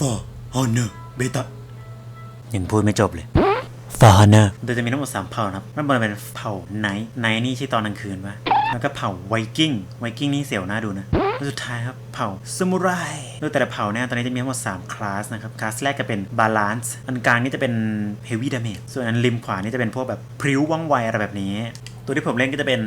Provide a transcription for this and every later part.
for honor beta ยังพูดไม่จบเลย For Honor โดยจะมีทั้งหมด3เผ่านะครับนั่นบนเป็นเผ่าไนท์ไนท์นี่ชื่อตอนกลางคืนวะแล้วก็เผ่าไวกิ้งไวกิ้งนี่เสียวหน้าดูนะแล้วสุดท้ายครับเผ่าซามูไรโดยแต่ละเผ่าเนี่ยตอนนี้จะมีทั้งหมด3คลาสนะครับคลาสแรกก็เป็นบาลานซ์อันกลางนี่จะเป็นเฮฟวี่ดาเมจส่วนอันริมขวานี่จะเป็นพวกแบบพริ้วว่องไวอะไรแบบนี้ ตัวที่ผมเล่นก็จะเป็น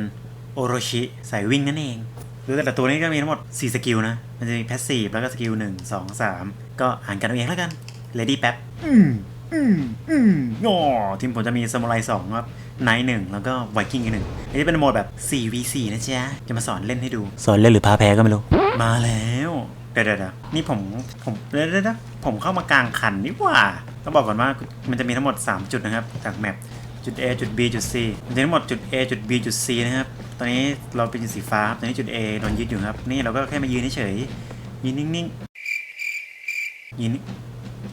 โอโรชิสายวิ่งนั่นเอง หรือแต่ละตัวนี้ก็มีทั้งหมด 4 สกิลนะ มันจะมีแพสซีฟแล้วก็สกิล1 2 3 ก็อ่านกันเอาเองแล้วกัน Ready แป๊บอืมอืมอืมงอทีมผมจะมีซามูไรสองครับไนท์หนึ่งแล้วก็ไวกิ้งอีกหนึ่งอันนี้เป็นโหมดแบบ 4v4 นะจ๊ะ จะมาสอนเล่นให้ดู สอนเล่นหรือพาแพ้ก็ไม่รู้ มาแล้วเดี๋ยวเดี๋ยวเดี๋ยวนี่ผมผมเดี๋ยวเดี๋ยวเดี๋ยวผมเข้ามากลางคันนี่หว่า ต้องบอกก่อนว่ามันจะมีทั้งหมด 3 จุดนะครับ จากแมปจุด A จุด B จุด C มันจะทั้งหมดจุด A จุด B จุด C นะครับ ตอนนี้เราเป็นสีฟ้าครับตอนนี้จุด A โดนยึดอยู่ครับ นี่เราก็แค่มายืนเฉยๆยืนนิ่งๆยืนนิ่ง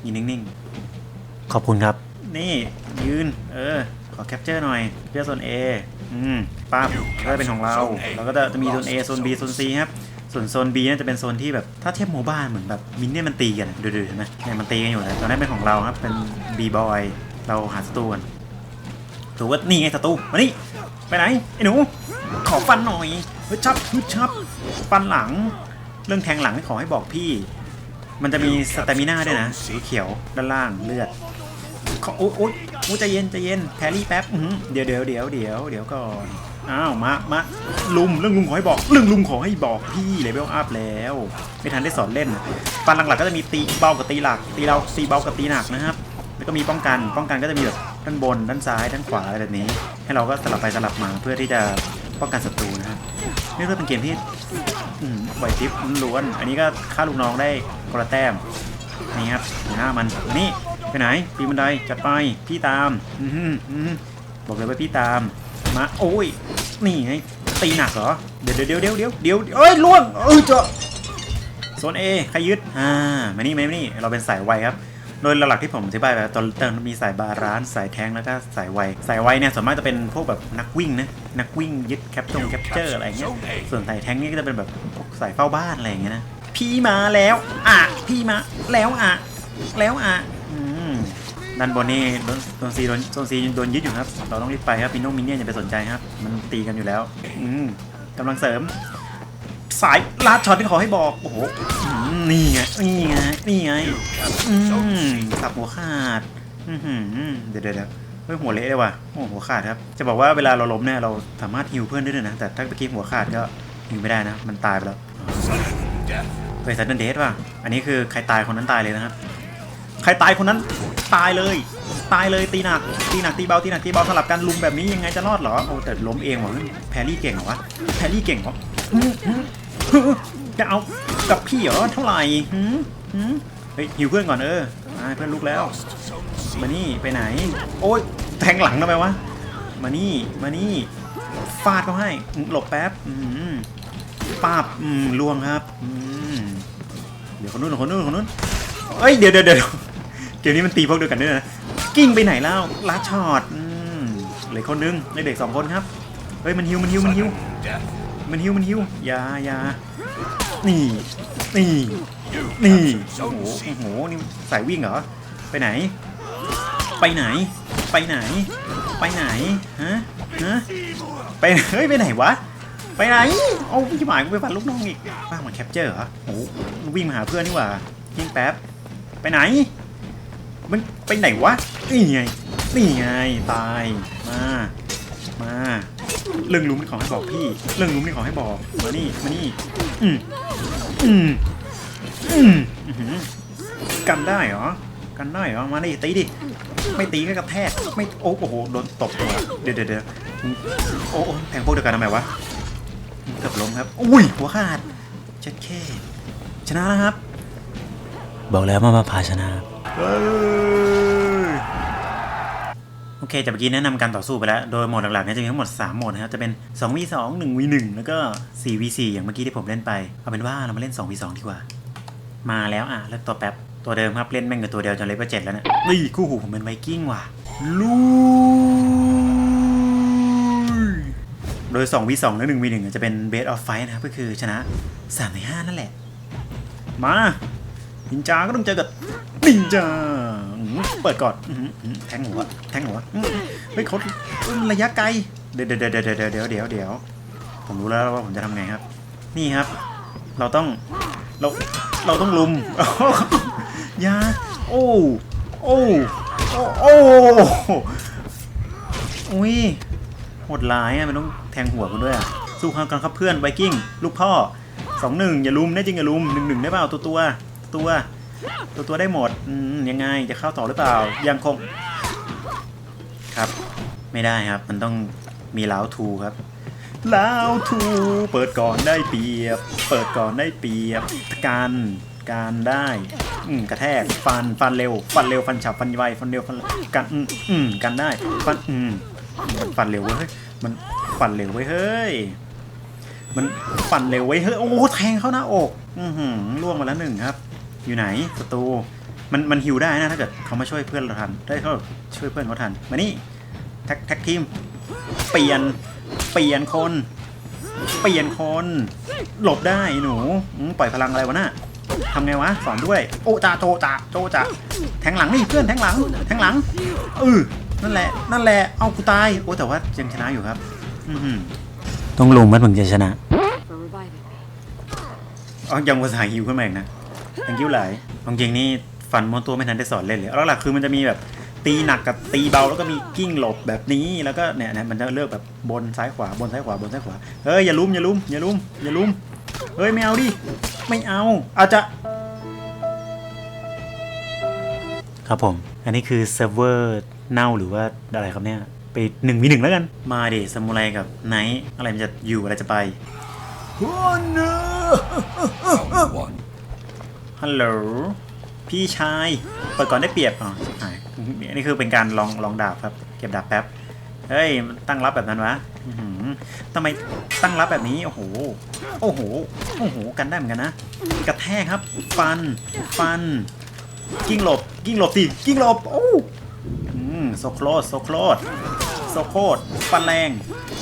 ยืนนิ่งๆ ขอบคุณครับ นี่ยืน เออ ขอแคปเจอร์หน่อยเจอโซน A อืมปั๊บก็จะเป็นของเราเราก็จะจะมีโซน A โซน B โซน C ครับส่วนโซน B น่าจะเป็นโซนที่แบบถ้าเทียบโมบ้าเหมือนแบบมินเนี่ยนมันตีกันดูๆเห็นไหมเนี่ยมันตีกันอยู่แล้วตอนนั้นเป็นของเราครับเป็น B boy เราหาศัตรูกันถูกว่านี่ไงศัตรูมานี่ ไปไหนไอ้หนู ขอฟันหน่อยฮึชับฮึดชับ ฟันหลัง เรื่องแทงหลังให้ขอให้บอกพี่ มันจะมีสเตมิน่าด้วยนะ สีเขียวด้านล่างเลือดขอโอ๊ยโอ๊ยโอ๊ยใจเย็นใจเย็นแพรรี่แป๊บเดี๋ยวเดี๋ยวเดี๋ยวเดี๋ยวเดี๋ยวก่อนอ้าวมามาลุมเรื่องลุมขอให้บอก เรื่องลุมขอให้บอกพี่เลเวลอัพแล้ว ไม่ทันได้สอนเล่นฟันหลักๆก็จะมีตีเบากับตีหลัก ตีเราตีเบากับตีหนักนะครับ แล้วก็มีป้องกัน ป้องกันก็จะมีแบบ ด้านบน ด้านซ้าย ด้านขวาอะไรแบบนี้ ให้เราก็สลับไปสลับมาเพื่อที่จะป้องกันศัตรูนะครับนี่ก็เป็นเกมที่ไหวพริบล้วนอันนี้ก็ฆ่าลูกน้องได้คนละแต้มนี่ครับหน้ามันนี่ไปไหนปีนบันไดจัดไปพี่ตามอือหืออือหือบอกเลยว่าพี่ตามมาโอ้ยนี่ไงตีหนักเหรอเดี๋ยวเดี๋ยวเดี๋ยวเดี๋ยวเดี๋ยวเอ้ยล่วงเอ้ยเจาะโซน A ใครยึดอ่ามานี่มานี่เราเป็นสายไวครับ โดยหลักๆที่ผมอธิบายไปตอนเติมมีสายบาลานสายแทงแล้วก็สายไวสายไวเนี่ยส่วนมากจะเป็นพวกแบบนักวิ่งนะนักวิ่งยึดแคปตงแคปเจอร์อะไรเงี้ยส่วนสายแทงนี่ก็จะเป็นแบบพวกสายเฝ้าบ้านอะไรเงี้ยนะพี่มาแล้วอะพี่มาแล้วอะแล้วอะด้านบนนี่โดนซีโดนโซนซีโดนยึดอยู่ครับ เราต้องรีบไปครับมินโนมินเนี่ยอย่าไปสนใจครับ มันตีกันอยู่แล้ว อืมกำลังเสริม สายลาดช็อตที่ขอให้บอกโอ้โหนี่ไงนี่ไงนี่ไงอืมสับหัวขาดเดี๋ยวเดี๋ยวเฮ้ยหัวเละเลยว่ะโอ้หัวขาดครับ จะบอกว่าเวลาเราล้มเนี่ยเราสามารถฮิวเพื่อนได้ด้วยนะ แต่ถ้าเมื่อกี้หัวขาดก็ฮิวไม่ได้นะ มันตายไปแล้วเฮ้ยซันเดนเดสว่ะ อันนี้คือใครตายคนนั้นตายเลยนะครับ ใครตายคนนั้นตายเลย ตายเลยตีหนัก ตีหนักตีเบาตีหนักตีเบาสลับกันลุมแบบนี้ยังไงจะรอดเหรอ โอ้แต่ล้มเองว่ะเฮ้ยแพรี่เก่งเหรอวะ แพรี่เก่งเหรอ จะเอากับพี่เหรอเท่าไหร่หืมหืมเฮ้ยหิวเพื่อนก่อนเอออ่าเพื่อนลุกแล้ว มานี่ไปไหน โอ้ยแทงหลังทำไมวะ มานี่มานี่ฟาดเขาให้หลบแป๊บอืมป้าบอืมล่วงครับอืมเดี๋ยวคนนู้นคนนู้นคนนู้นเอ้ยเดี๋ยวเดี๋ยวเดี๋ยวเกมนี้มันตีพวกเดียวกันด้วยนะกิ้งไปไหนแล้วลาช็อตอืมเหลือคนนึงเหลือเด็กสองคนครับเฮ้ยมันฮิวมันฮิวมันฮิว มันฮิวมันฮิวอยาอยานี่นี่นี่โอ้โหโอ้โหนี่สายวิ่งเหรอไปไหน ไปไหน ไปไหน ไปไหนฮะฮะไปเฮ้ยไปไหนวะไปไหนเอาพี่หมายกูไปฟันลูกน้องอีกบ้ามันแคปเจอร์เหรอโอ้วิ่งมาหาเพื่อนนี่หว่ายิงแป๊บไปไหน มันไปไหนวะนี่ไงนี่ไงตายมามา เรื่องลุมนี่ของให้บอกพี่ เรื่องลุมนี่ของให้บอก มานี่ มานี่ อืมอืมอืมอื้อหือกันได้เหรอ กันได้เหรอ มาดิตีดิ ไม่ตีก็กระแทก ไม่ โอ้โห โดนตบตัวเดี๋ยวเดี๋ยวเดี๋ยวโอ้โอ้แทงพวกเดียวกันทำไมวะเกือบล้มครับ อุ้ย หัวขาดเช็ดแค่ชนะแล้วครับ บอกแล้วว่ามาพาชนะ โอเคจากเมื่อกี้แนะนำการต่อสู้ไปแล้ว โดยโหมดหลักๆเนี่ยจะมีทั้งหมด 3 โหมดนะครับ จะเป็น 2v2 1v1 แล้วก็ 4v4 อย่างเมื่อกี้ที่ผมเล่นไป เอาเป็นว่าเรามาเล่น 2v2 ดีกว่า มาแล้วอะเลือกตัวแป๊บ ตัวเดิมครับ เล่นแม่งกับตัวเดียวจนเลเวลเจ็ดแล้วเนี่ยนี่คู่หูผมเป็นไวกิ้งว่ะลุยโดย 2v2 และ 1v1 จะเป็น best of fight นะครับ ก็คือชนะ3ใน5นั่นแหละ มานินจาก็ต้องเจอกับ นินจาอื้อเปิดก่อนแทงหัวแทงหัวอื้อเฮ้ยเขาระยะไกล เดี๋ยวเดี๋ยวเดี๋ยวเดี๋ยวเดี๋ยวเดี๋ยวเดี๋ยวผมรู้แล้วว่าผมจะทำไงครับ นี่ครับ เราต้องเราเราต้องลุมยาโอ้โอ้โอ้โอ้อุ้ยโหดร้ายอะมันต้องแทงหัวกันด้วยอะสู้เขากันครับเพื่อนไวกิ้ง ลูกพ่อสองหนึ่งอย่าลุมแน่จริงอย่าลุมหนึ่งหนึ่งได้เปล่าตัวตัวตัว ตัวตัวได้หมดอืยังไงจะเข้าต่อหรือเปล่า ยังคง ครับ ไม่ได้ครับ มันต้องมีล้าวทูครับล้าวทู เปิดก่อนได้เปรียบ เปิดก่อนได้เปรียบการการได้อืกระแทกฟันฟันเร็ว ฟันเร็วฟันฉับฟันไวฟันเร็วฟันกันอืมอืมกันได้ฟันอืมฟันเร็วเว้ยเฮ้ยมันฟันเร็วเว้ยเฮ้ยมันฟันเร็วเว้ยเฮ้ยโอ้แทงเข้าหน้าอก อือหือล่วงมาแล้วหนึ่งครับ อยู่ไหนศัตรูมันมันฮิวได้นะถ้าเกิดเขามาช่วยเพื่อนเราทันได้เขาช่วยเพื่อนเขาทันมานี่แท็กแท็กทีมเปลี่ยนเปลี่ยนคน เปลี่ยนคน หลบได้หนูอืมปล่อยพลังอะไรวะน่ะทำไงวะสอนด้วยโอจ่าโจจ่าโจจ่าแทงหลังนี่เพื่อนแทงหลัง แทงหลังเออนั่นแหละ นั่นแหละเอากูตายโอ้แต่ว่ายังชนะอยู่ครับอือหือต้องลุมมันถึงจะชนะ for reviving me. อ๋อยังภาษาฮิวขึ้นมาอีกนะ ยังคิ้วไหลเอาจริงนี่ฟันมอนตัวไม่ทันได้สอนเล่นเลยแล้วหลักๆคือมันจะมีแบบตีหนักกับตีเบาแล้วก็มีกิ้งหลบแบบนี้แล้วก็เนี่ยนะมันจะเลือกแบบบนซ้ายขวาบนซ้ายขวาบนซ้ายขวาเฮ้ยอย่าลุ้มอย่าลุ้มอย่าลุ้มอย่าลุ้มเฮ้ยไม่เอาดิไม่เอาอาจจะครับผม อันนี้คือเซิร์ฟเวอร์เน่าหรือว่าอะไรครับเนี่ยไปหนึ่งมีหนึ่งแล้วกัน มาดิสมุไรกับไนท์อะไรมันจะอยู่อะไรจะไป ฮัลโหลพี่ชาย เปิดก่อนได้เปรียบอ๋อชิบหายอันนี้คือเป็นการลองลองดาบครับ เก็บดาบแป๊บ เฮ้ยมันตั้งรับแบบนั้นวะทำไมตั้งรับแบบนี้ โอ้โห โอ้โห โอ้โห กันได้เหมือนกันนะ กระแทกครับ ฟัน ฟัน กิ้งหลบ กิ้งหลบสิกิ้งหลบ โอ้อืมโซโครสโซโครสโซโครสฟันแรง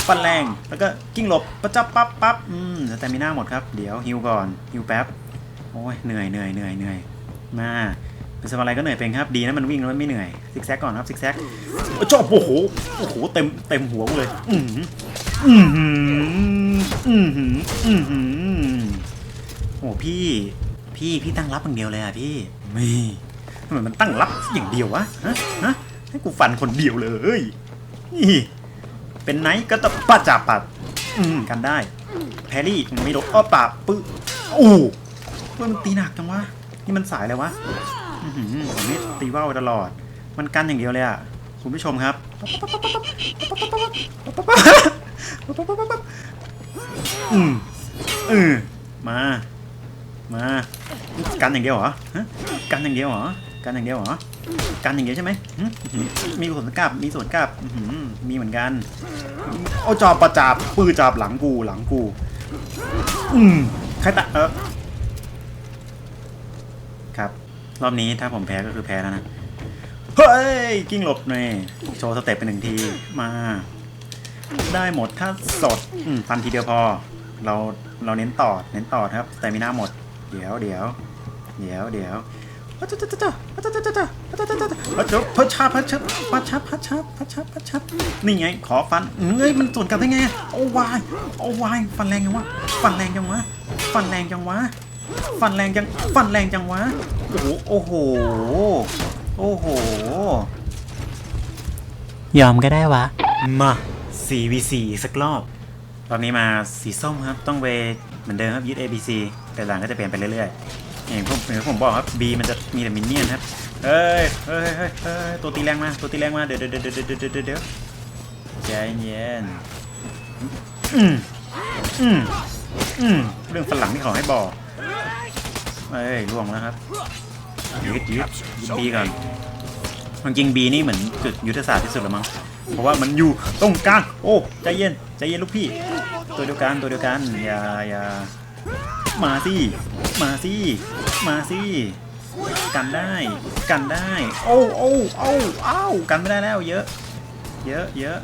ฟันแรง แล้วก็กิ้งหลบประจับปั๊บปั๊บอืมแต่มีหน้าหมดครับ เดี๋ยวฮิวก่อน ฮิวแป๊บ โอ้ยเหนื่อยเหนื่อยเหนื่อยเหนื่อยมาเป็นสมอะไรก็เหนื่อยเป็นครับดีนะมันวิ่งแล้วมันไม่เหนื่อยซิกแซกก่อนครับซิกแซกชอบโอ้โหโอ้โหเต็มเต็มหัวเลยอือหืออือหืออือหืออือหือโอ้พี่ พี่พี่ตั้งรับอย่างเดียวเลยอะพี่ไม่ทำไมมันตั้งรับอย่างเดียววะฮะฮะให้กูฟันคนเดียวเลยนี่เป็นไนก็ตะปะจับปัดอืมกันได้แพรี่ไม่โดนอ้อปากปึ๊โอ้ เฮ้ยมันตีหนักจังวะ นี่มันสายอะไรวะอือหือผมนี่ตีว่าวตลอด มันกันอย่างเดียวเลยอะ คุณผู้ชมครับ อืมเออมา มา กันอย่างเดียวเหรอฮะกันอย่างเดียวเหรอกันอย่างเดียวเหรอกันอย่างเดียวใช่ไหม มีส่วนกลับมีส่วนกลับอือมีเหมือนกัน โอ้จอบประจับปืนจับหลังกูหลังกู อืมใครตะเออครับ รอบนี้ถ้าผมแพ้ก็คือแพ้แล้วนะ เฮ้ย กิ้งหลบหน่อยโชว์สเต็ปไปหนึ่งทีมา ได้หมดถ้าสดอืมฟันทีเดียวพอ เราเราเน้นตอดเน้นตอดครับแต่มีหน้าหมด เดี๋ยวเดี๋ยวเดี๋ยวเดี๋ยวพัชชาพัชชาพัชชาพัชชาพัชชาพัชชาพัชชาพัชชาพัชชาพัชชาพัชชานี่ไง ขอฟันเอ้ยมันสวนกลับได้ไง โอ้วาย โอ้วาย ฟันแรงจังวะ ฟันแรงจังวะ ฟันแรงจังวะ ฟันแรงจัง ฟันแรงจังวะ โอ้โห โอ้โหโอ้โหยอมก็ได้วะ มา 4v4 สักรอบ รอบนี้มาสีส้มครับ ต้องไปเหมือนเดิมครับยึด ABC แต่หลังก็จะเปลี่ยนไปเรื่อยๆอย่างผมอย่างผมบอกครับ B มันจะมีแต่มินเนี่ยนครับ เฮ้ย เฮ้ยเฮ้ยเฮ้ยตัวตีแรงมา ตัวตีแรงมา เดี๋ยวเดี๋ยวเดี๋ยวเดี๋ยวเดี๋ยวเดี๋ยวเดี๋ยวใจเย็นอืมอืมอืมเรื่องฝรั่งที่เขาให้บอก เอ้ยล่วงแล้วครับยึดยึดยึด B ก่อนจริงๆ B นี่เหมือนจุดยุทธศาสตร์ที่สุดแล้วมั้งเพราะว่ามันอยู่ตรงกลางโอ้ใจเย็นใจเย็นลูกพี่ ตัวเดียวกันตัวเดียวกันอย่าอย่ามาสิมาสิมาสิกันได้กันได้โอ้โอ้โอ้เอ้ากันไม่ได้แล้วเยอะ เยอะเยอะ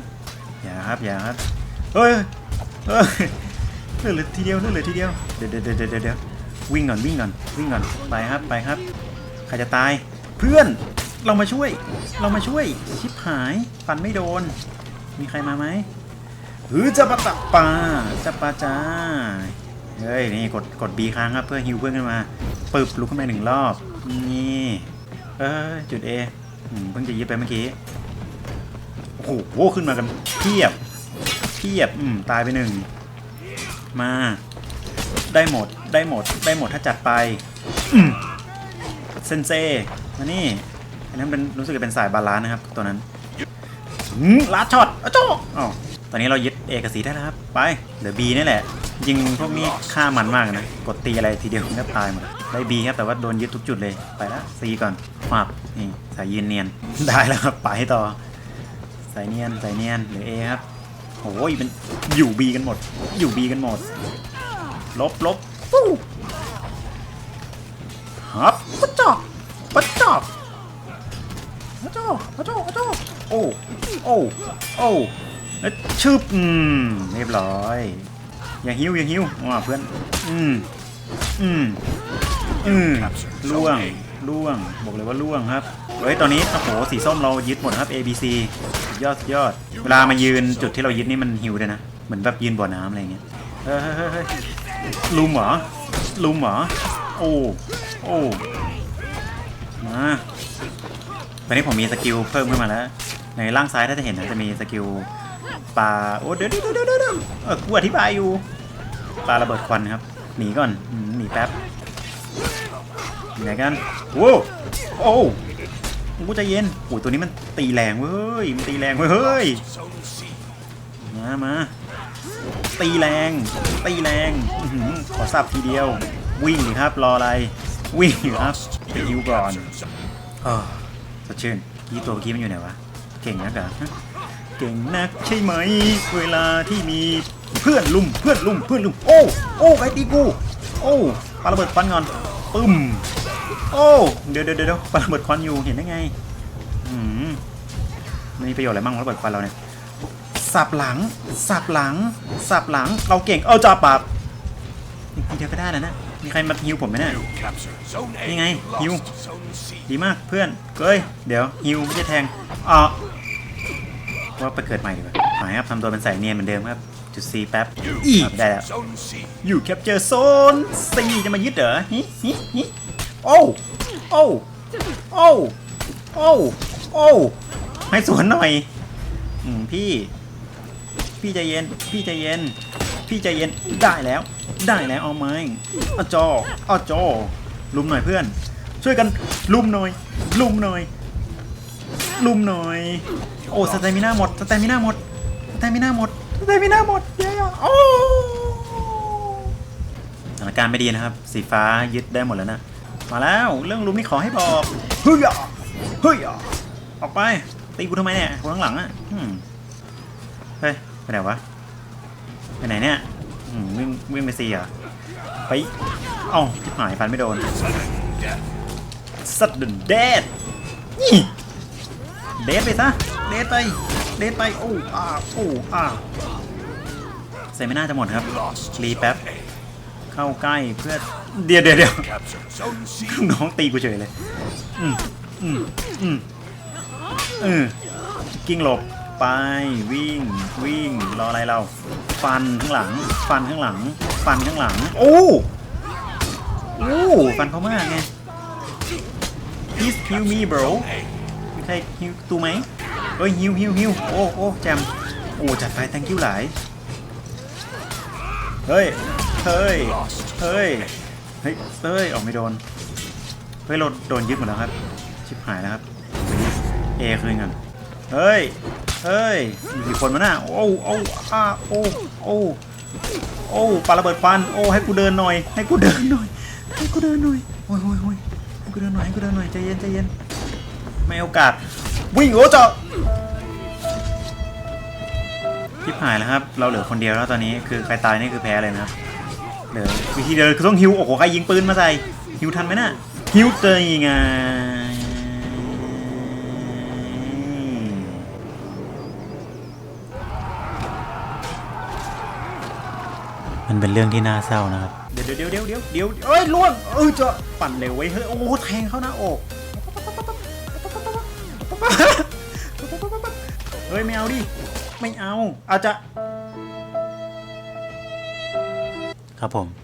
อย่าครับอย่าครับเฮ้ยเฮ้ยเลือดเหลือทีเดียวเลือดเหลือทีเดียวเดี๋ยวเดี๋ยวเดี๋ยวเดี๋ย วิ่งก่อนวิ่งก่อนวิ่งก่อนไปครับไปครับใครจะตาย เพื่อนเรามาช่วย เรามาช่วยชิบหายฟันไม่โดน มีใครมาไหมหือจะปะตะปาจะปาจ้าเฮ้ยนี่กดกด B ค้างครับเพื่อฮิวเพื่อนขึ้นมาปึบลุกขึ้นมาหนึ่งรอบนี่เออจุด A อืมเพิ่งจะยิบไปเมื่อกี้โอ้โหขึ้นมากันเพียบเพียบอืมตายไปหนึ่งมา ได้หมด ได้หมด ได้หมดถ้าจัดไปเซนเซมานี่ อันนั้นเป็นรู้สึกจะเป็นสายบาลานนะครับ ตัวนั้นหลัดช็อตอ้าวโจอ๋อตอนนี้เรายึดเอกสีได้แล้วครับ ไปเหลือบีนี่แหละ ยิงพวกนี้ฆ่ามันมากนะ กดตีอะไรทีเดียวนก็ตายหมด ได้บีครับ แต่ว่าโดนยึดทุกจุดเลย ไปละซีก่อนฟับนี่สายยืนเนียน ได้แล้วครับ ไปต่อ สายเนียน สายเนียนหลือเอครับโอ้ยเป็นอยู่บีกันหมด อยู่บีกันหมด ลบลบฟู้ฮับปะจอกปะจอกปะจอกปะจอกปะจอกโอ้โอ้โอ้แล้วชึบอืมเรียบร้อย อย่าหิวอย่าหิวว่าเพื่อนอืมอืมอืมล่วงล่วงบอกเลยว่าล่วงครับเฮ้ยตอนนี้โอ้โหสีส้มเรายึดหมดครับ A B C สุดยอดสุดยอด เวลามายืนจุดที่เรายึดนี่มันหิวด้วยนะ เหมือนแบบยืนบ่อน้ำอะไรอย่างเงี้ยเฮ้ยเฮ้ยเฮ้ยเฮ้ย ลุมเหรอ ลุมเหรอ โอ้ โอ้ มาตอนนี้ผมมีสกิลเพิ่มขึ้นมาแล้ว ในล่างซ้ายถ้าจะเห็นนะจะมีสกิลปลา โอ้เดี๋ยวเดี๋ยวเดี๋ยวเดี๋ยวเออกูอธิบายอยู่ ปลาระเบิดควันครับ หนีก่อน หนีแป๊บอยู่ไหนกันโว้โอ้กูจะเย็นโอ้ตัวนี้มันตีแรงเว้ย มันตีแรงเว้ยเฮ้ยมา มา ตีแรง ตีแรงอื้อหือขอสับทีเดียว วิ่งครับรออะไร วิ่งครับไปฮิวก่อนออสดชื่นยี่ตัวเมื่อกี้มันอยู่ไหนวะ เก่งนักเหรอฮะเก่งนักใช่ไหม เวลาที่มีเพื่อนลุมเพื่อนลุมเพื่อนลุมโอ้โอ้ใครตีกู โอ้ปาระเบิดควันก่อนปึ้มโอ้เดี๋ยวเดี๋ยวเดี๋ยวปาระเบิดควันอยู่เห็นได้ไงอืมมันมีประโยชน์อะไรบ้างวะระเบิดควันเราเนี่ย สับหลัง สับหลัง สับหลัง เราเก่ง เอาจ่าปากอีกทีเดียวก็ได้แล้วนะ มีใครมาฮิวผมไหมเนี่ยนี่ไงฮิวดีมากเพื่อนเอ้ย เดี๋ยวฮิวไม่ใช่แทงอ๋อว่าไปเกิดใหม่ดีกว่าหมายครับทำตัวเป็นสายเนียนเหมือนเดิมครับ จุดซีแป๊บอีได้แล้ว อยู่แคปเจอร์โซนซีจะมายึดเหรอฮิฮิฮิโอ้โอ้โอ้โอ้โอ้ให้สวนหน่อยอืมพี่ พี่ใจเย็น พี่ใจเย็น พี่ใจเย็น ได้แล้ว ได้แล้วเอาไหมเอาจอเอาจอลุมหน่อยเพื่อน ช่วยกันลุมหน่อย ลุมหน่อย ลุมหน่อย โอ้สเตมิน่าหมดสเตมิน่าหมดสเตมิน่าหมดสเตมิน่าหมดเย้โอ้สถานการณ์ไม่ดีนะครับ สีฟ้ายึดได้หมดแล้วนะ มาแล้วเรื่องลุมนี่ขอให้บอกเฮ้ยอะเฮ้ยอะออกไปตีกูทำไมเนี่ยคนข้างหลังอะเฮ้ย ไปไหนวะ ไปไหนเนี่ยอืมวิ่งวิ่งไปซีเหรอไปเอ้าทิบหายฟันไม่โดนสัตว์เดดนี่เดดไปซะเดดไปเดดไปโอ้อาโอ้อาใส่ไม่น่าจะหมดครับรีแป๊บเข้าใกล้เพื่อเดี๋ยวเดี๋ยวเดี๋ยวน้องตีกูเฉยเลยอืมอืมอืมอืมกิ้งหลบ ไปวิ่งวิ่งรออะไรเรา ฟันข้างหลัง ฟันข้างหลัง ฟันข้างหลัง โอ้โอ้ฟันเขามากไง please heal me bro มีใครฮิวตูไหมเอ้ยฮิวฮิวฮิวโอ้โอ้แจมโอ้จัดไป thank you หลาย เฮ้ย เฮ้ย เฮ้ย เฮ้ย เฮ้ย ออกไม่โดน เฮ้ยเราโดนยึดหมดแล้วครับ ชิบหายแล้วครับ เอคืนกัน เฮ้ย เฮ้ยมีกี่คนมาน่ะโอ้โอ้อาโอ้โอ้โอ้ปาระเบิดฟันโอ้ให้กูเดินหน่อย ให้กูเดินหน่อยให้กูเดินหน่อยโอ้ยโอ้ยโอ้ยให้กูเดินหน่อยให้กูเดินหน่อยใจเย็นใจเย็นไม่โอกาสวิ่งโอ้เจาะทิพหายแล้วครับ เราเหลือคนเดียวแล้วตอนนี้คือใครตายนี่คือแพ้เลยนะครับเหลือวิธีเดินคือต้องฮิวโอ้โหใครยิงปืนมาใส่ฮิวทันไหมน่ะฮิวเตยไง มันเป็นเรื่องที่น่าเศร้านะครับ เดี๋ยวเดี๋ยวเดี๋ยวเดี๋ยวเดี๋ยวเอ้ยล่วงเออจะปั่นเร็วไว้ยเฮ้ยโอ้โหแทงเข้าหน้าอกเฮ้ยไม่เอาดิไม่เอาอาจจะครับผม